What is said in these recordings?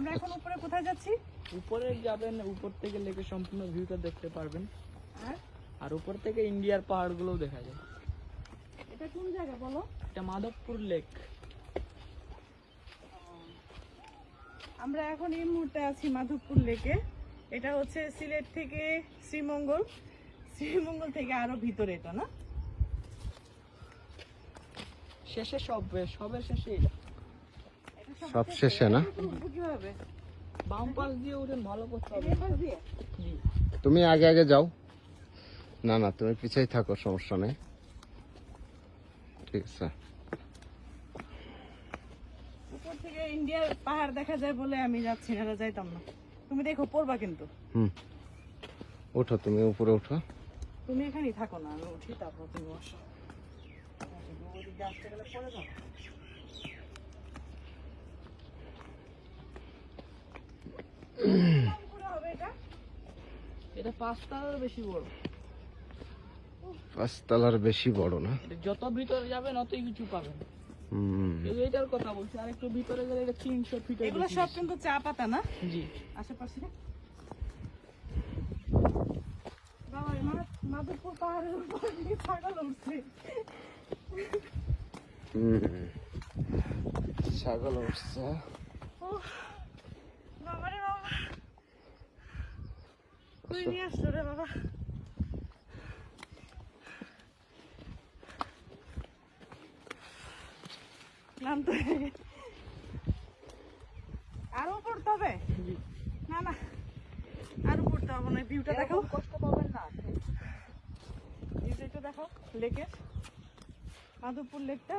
আমরা এখন উপরে কোথায় যাচ্ছি? উপরে যাবেন উপর থেকে লেকে সম্পূর্ণ ভিউটা দেখতে পারবেন। আর? আর উপর থেকে ইন্ডিয়ার পাহাড়গুলোও দেখা যায়। এটা কোন জায়গা বলো? এটা মাধবপুর লেক। আমরা এখন এই মুহূর্তে আছি মাধবপুর লেকে। এটা হচ্ছে সিলেট থেকে শ্রীমঙ্গল। শ্রীমঙ্গল থেকে আরও ভিতরে এটা না? শেষে সব সবের শেষে এটা এটা। সব শেষে না? তুমি আগে আগে যাও। না না তুমি পিছাই থাকো সমস্যা নেই। ঠিক আছে। উপর থেকে ইন্ডিয়ার পাহাড় দেখা যায় বলে আমি যাচ্ছি না যাইতাম না। তুমি দেখো পড়বা কিন্তু। হুম। ওঠো তুমি উপরে ওঠো। তুমি এখানেই থাকো না আমি উঠি তারপর তুমি বসো। ওদিক দিয়ে আসতে গেলে পড়ে যাব। কম করে হবে এটা? এটা পাঁচটার বেশি বড়। পাঁচতলার বেশি বড় না? এটা যত ভিতরে যাবেন অতই কিছু পাবেন। হুম। এটার কথা বলছি আর একটু ভিতরে গেলে এটা তিনশো ফিটের এগুলো সব কিন্তু চা পাতা না? জি। আশেপাশে? বাবা মাধবপুর পাহাড়ের উপর ছাগল উঠছে। ছাগল উঠছে উফ, বাবা রে বাবা তুই নিয়ে আসছো রে বাবা গেছি। আরও পড়তে হবে না না। আরও পড়তে হবে না ভিউটা দেখো। কষ্ট পাবেন না। ভিউটা একটু দেখো লেকের। মাধবপুর লেকটা।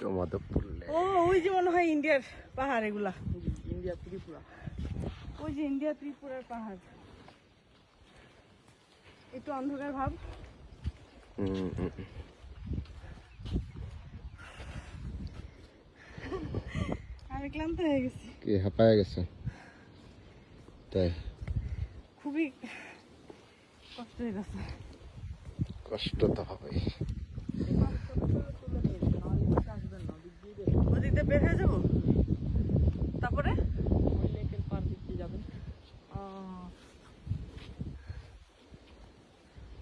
তো মাধবপুর ও ওই যে মনে হয় ইন্ডিয়ার পাহাড় এগুলা। ইন্ডিয়া ত্রিপুরা। ওই যে ইন্ডিয়া ত্রিপুরার পাহাড়। একটু অন্ধকার ভাব। হুম, হুম, হুম। আমি ক্লান্ত হয়ে গেছি। কি হাঁপায় গেছে? তাই। খুবই কষ্ট হয়ে গেছে। কষ্ট তো হবেই। বের হয়ে যাব? তারপরে?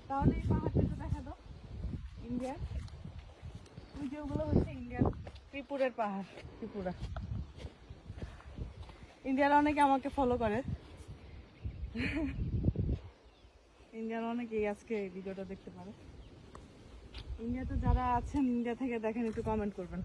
তাহলে এই পাহাড়টা দেখা দাও। ইন্ডিয়ার। ওই যে ওগুলো হচ্ছে ইন্ডিয়ার ত্রিপুরের পাহাড়, ত্রিপুরা। ইন্ডিয়ার অনেকে আমাকে ফলো করে। ইন্ডিয়ার অনেকেই আজকে এই ভিডিওটা দেখতে পারে। ইন্ডিয়াতে যারা আছেন, ইন্ডিয়া থেকে দেখেন, একটু কমেন্ট করবেন।